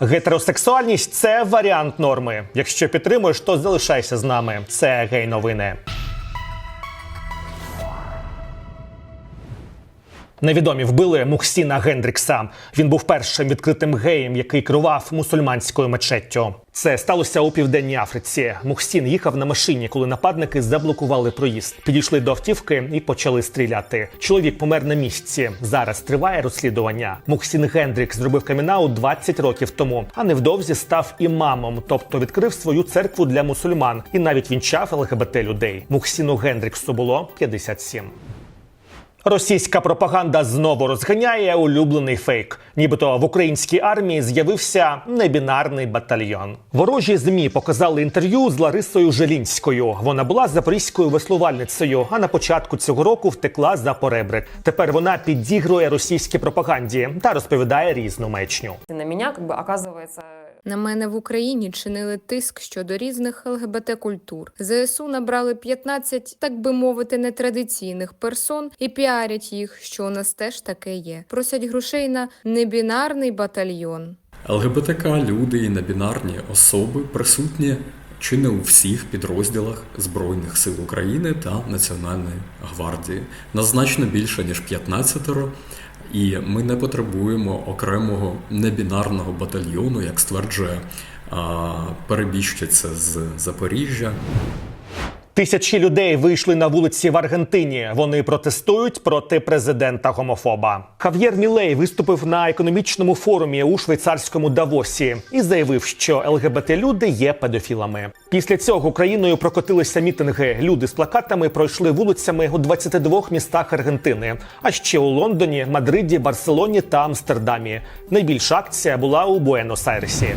Гетеросексуальність це варіант норми. Якщо підтримуєш, то залишайся з нами. Це гей новини. Невідомі вбили Мухсіна Гендрікса. Він був першим відкритим геєм, який керував мусульманською мечеттю. Це сталося у південній Африці. Мухсін їхав на машині, коли нападники заблокували проїзд. Підійшли до автівки і почали стріляти. Чоловік помер на місці. Зараз триває розслідування. Мухсін Гендрікс зробив камінаут 20 років тому, а невдовзі став імамом, тобто відкрив свою церкву для мусульман і навіть вінчав ЛГБТ людей. Мухсіну Гендріксу було 57. Російська пропаганда знову розганяє улюблений фейк. Нібито в українській армії з'явився небінарний батальйон. Ворожі змі показали інтерв'ю з Ларисою Желінською. Вона була запорізькою веслувальницею, а на початку цього року втекла за поребрик. Тепер вона підігрує російській пропаганді та розповідає різну мечню. на меня как бы оказывается На мене в Україні чинили тиск щодо різних ЛГБТ-культур. ЗСУ набрали 15, так би мовити, нетрадиційних персон і піарять їх, що у нас теж таке є. Просять грошей на небінарний батальйон. ЛГБТК, люди і небінарні особи присутні чи не у всіх підрозділах Збройних сил України та Національної гвардії. Нас значно більше ніж 15 і ми не потребуємо окремого небінарного батальйону, як стверджує перебіжчиця з Запоріжжя. Тисячі людей вийшли на вулиці в Аргентині. Вони протестують проти президента гомофоба. Хав'єр Мілей виступив на економічному форумі у швейцарському Давосі і заявив, що ЛГБТ-люди є педофілами. Після цього Україною прокотилися мітинги. Люди з плакатами пройшли вулицями у 22 містах Аргентини, а ще у Лондоні, Мадриді, Барселоні та Амстердамі. Найбільша акція була у Буенос-Айресі.